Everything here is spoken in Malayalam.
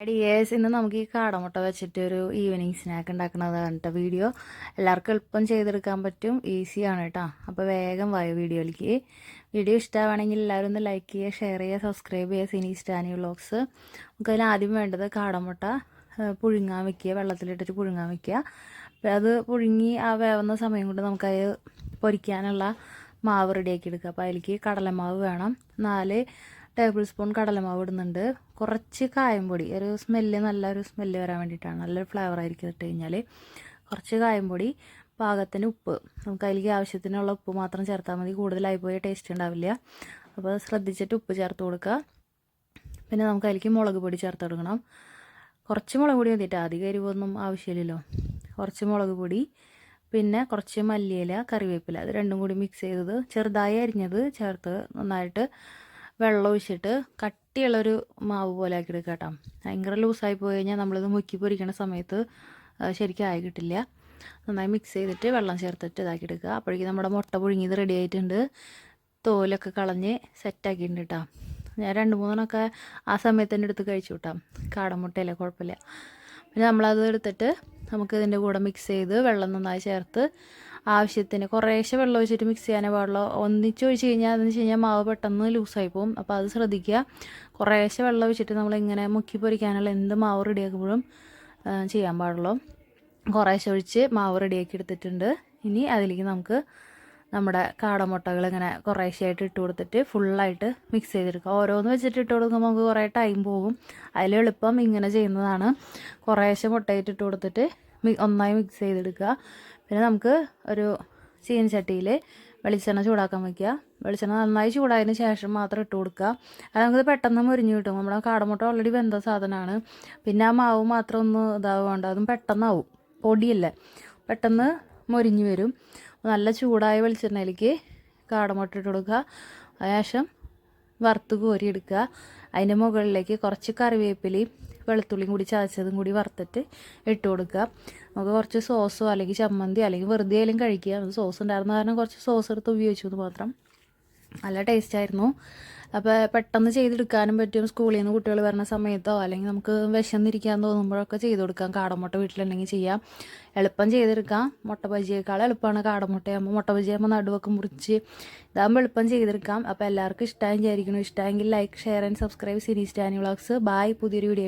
ഡിയേഴ്സ് ഇന്ന് നമുക്ക് ഈ കാടമുട്ട വെച്ചിട്ട് ഒരു ഈവനിങ് സ്നാക്ക് ഉണ്ടാക്കുന്നതാണ് കേട്ടോ വീഡിയോ എല്ലാവർക്കും എളുപ്പം ചെയ്തെടുക്കാൻ പറ്റും. ഈസിയാണ് കേട്ടോ. അപ്പോൾ വേഗം വായു വീഡിയോയിലേക്ക്. വീഡിയോ ഇഷ്ടമാണെങ്കിൽ എല്ലാവരും ഒന്ന് ലൈക്ക് ചെയ്യുക ഷെയർ ചെയ്യുക സബ്സ്ക്രൈബ് ചെയ്യുക സിനി സ്റ്റാനി വ്ളോഗ്സ് നമുക്ക് ആദ്യം വേണ്ടത് കാടമുട്ട പുഴുങ്ങാൻ വെക്കുക വെള്ളത്തിലിട്ടിട്ട് പുഴുങ്ങാൻ വെക്കുക. അപ്പോൾ അത് പുഴുങ്ങി ആ വേവുന്ന സമയം കൊണ്ട് നമുക്കത് പൊരിക്കാനുള്ള മാവ് റെഡിയാക്കി എടുക്കുക അപ്പോൾ അതിലേക്ക് കടലമാവ് വേണം. നാല് ടേബിൾ സ്പൂൺ കടലമാവ് ഇടുന്നുണ്ട്. കുറച്ച് കായം പൊടി ഒരു സ്മെല്ല് നല്ലൊരു സ്മെല്ല് വരാൻ വേണ്ടിയിട്ടാണ്. നല്ലൊരു ഫ്ലേവർ ആയിരിക്കും ഇട്ട് കഴിഞ്ഞാൽ കുറച്ച് കായം പൊടി പാകത്തിന് ഉപ്പ്. നമുക്ക് അതിലേക്ക് ആവശ്യത്തിനുള്ള ഉപ്പ് മാത്രം ചേർത്താൽ മതി. കൂടുതലായി പോയി ടേസ്റ്റ് ഉണ്ടാവില്ല. അപ്പോൾ ശ്രദ്ധിച്ചിട്ട് ഉപ്പ് ചേർത്ത് കൊടുക്കുക. പിന്നെ നമുക്ക് അതിലേക്ക് മുളക് പൊടി ചേർത്ത് കൊടുക്കണം. കുറച്ച് മുളക് പൊടി മതിയിട്ട് അധികം എരിവൊന്നും ആവശ്യമില്ലല്ലോ. കുറച്ച് മുളക് പൊടി പിന്നെ കുറച്ച് മല്ലിയില കറിവേപ്പില. അത് രണ്ടും കൂടി മിക്സ് ചെയ്തത് ചെറുതായി അരിഞ്ഞത് ചേർത്ത് നന്നായിട്ട് വെള്ളം ഒഴിച്ചിട്ട് കട്ടിയുള്ളൊരു മാവ് പോലെ ആക്കി എടുക്കുക കേട്ടോ. ഭയങ്കര ലൂസായി പോയി കഴിഞ്ഞാൽ നമ്മളിത് മുക്കി പൊരിക്കണ സമയത്ത് ശരിക്കും ആയി കിട്ടില്ല. നന്നായി മിക്സ് ചെയ്തിട്ട് വെള്ളം ചേർത്തിട്ട് ഇതാക്കി എടുക്കുക. അപ്പോഴേക്കും നമ്മുടെ മുട്ട പുഴുങ്ങിയത് റെഡി ആയിട്ടുണ്ട്. തോലൊക്കെ കളഞ്ഞ് സെറ്റാക്കിയിട്ടുണ്ട് കേട്ടോ. ഞാൻ രണ്ട് മൂന്നെണ്ണമൊക്കെ ആ സമയത്ത് തന്നെ എടുത്ത് കഴിച്ചു കേട്ടോ. കാടമുട്ടയല്ലേ കുഴപ്പമില്ല. പിന്നെ നമ്മളത് എടുത്തിട്ട് നമുക്ക് ഇതിന്റെ കൂടെ മിക്സ് ചെയ്ത് വെള്ളം നന്നായി ചേർത്ത് ആവശ്യത്തിന് കുറേശ്ശെ വെള്ളം ഒഴിച്ചിട്ട് മിക്സ് ചെയ്യാനേ പാടുള്ളൂ. ഒന്നിച്ച് ഒഴിച്ച് കഴിഞ്ഞാൽ അതെന്ന് വെച്ച് കഴിഞ്ഞാൽ മാവ് പെട്ടെന്ന് ലൂസായി പോകും. അപ്പോൾ അത് ശ്രദ്ധിക്കുക. കുറേശ്ശെ വെള്ളം ഒഴിച്ചിട്ട് നമ്മളിങ്ങനെ മുക്കി പൊരിക്കാനുള്ള എന്ത് മാവ് റെഡിയാക്കുമ്പോഴും ചെയ്യാൻ പാടുള്ളൂ. കുറേശ്ശെ ഒഴിച്ച് മാവ് റെഡിയാക്കി എടുത്തിട്ടുണ്ട്. ഇനി അതിലേക്ക് നമുക്ക് നമ്മുടെ കാടമുട്ടകൾ ഇങ്ങനെ കുറേശ്ശെയായിട്ട് ഇട്ട് കൊടുത്തിട്ട് ഫുള്ളായിട്ട് മിക്സ് ചെയ്തെടുക്കുക. ഓരോന്ന് വെച്ചിട്ട് ഇട്ട് കൊടുക്കുമ്പോൾ നമുക്ക് കുറേ ടൈം പോകും. അതിൽ എളുപ്പം ഇങ്ങനെ ചെയ്യുന്നതാണ്. കുറേശ്ശെ മുട്ടയിട്ട് ഇട്ട് കൊടുത്തിട്ട് ഒന്നായി മിക്സ് ചെയ്തെടുക്കുക. പിന്നെ നമുക്ക് ഒരു ചീനച്ചട്ടിയിൽ വെളിച്ചെണ്ണ ചൂടാക്കാൻ വയ്ക്കുക വെളിച്ചെണ്ണ നന്നായി ചൂടായതിന് ശേഷം മാത്രം ഇട്ട് കൊടുക്കുക. അത് നമുക്ക് പെട്ടെന്ന് മുരിഞ്ഞ് കിട്ടും. നമ്മുടെ കാടമുട്ട ഓൾറെഡി വെന്ത സാധനമാണ്. പിന്നെ ആ മാവ് മാത്രം ഒന്ന് ഇതാവുകൊണ്ട് അതും പെട്ടെന്നാവും. പൊടിയല്ലേ? പെട്ടെന്ന് മുരിഞ്ഞ് വരും. നല്ല ചൂടായ വെളിച്ചെണ്ണയിലേക്ക് കാടമുട്ട ഇട്ട് കൊടുക്കുക. അതിനുശേഷം വറുത്ത് കോരി എടുക്കുക. അതിന്റെ മുകളിലേക്ക് കുറച്ച് കറിവേപ്പിലയും വെളുത്തുള്ളിയും കൂടി ചതച്ചതും കൂടി വറുത്തിട്ട് ഇട്ട് കൊടുക്കുക. നമുക്ക് കുറച്ച് സോസോ അല്ലെങ്കിൽ ചമ്മന്തി അല്ലെങ്കിൽ വെറുതെ ആയാലും കഴിക്കുക. സോസ് ഉണ്ടായിരുന്ന കാരണം കുറച്ച് സോസ് എടുത്ത് ഉപയോഗിച്ചു മാത്രം. നല്ല ടേസ്റ്റ് ആയിരുന്നു. അപ്പോൾ പെട്ടെന്ന് ചെയ്തെടുക്കാനും പറ്റും. സ്കൂളിൽ നിന്ന് കുട്ടികൾ വരുന്ന സമയത്തോ അല്ലെങ്കിൽ നമുക്ക് വിശന്നിരിക്കാൻ തോന്നുമ്പോഴൊക്കെ ചെയ്ത് കൊടുക്കാം. കാടമുട്ട വീട്ടിലുണ്ടെങ്കിൽ ചെയ്യാം. എളുപ്പം ചെയ്തെടുക്കാം. മുട്ട ബജിയേക്കാൾ എളുപ്പമാണ് കാടമുട്ടയാകുമ്പോൾ. മുട്ട ബജിയാകുമ്പോൾ നടുവൊക്കെ മുറിച്ച് ഇതാകുമ്പോൾ എളുപ്പം ചെയ്തെടുക്കാം. അപ്പോൾ എല്ലാവർക്കും ഇഷ്ടമായി വിചാരിക്കണം ഇഷ്ടമെങ്കിൽ like share and subscribe Sini Stany vlogs. Bye പുതിയൊരു വീഡിയോ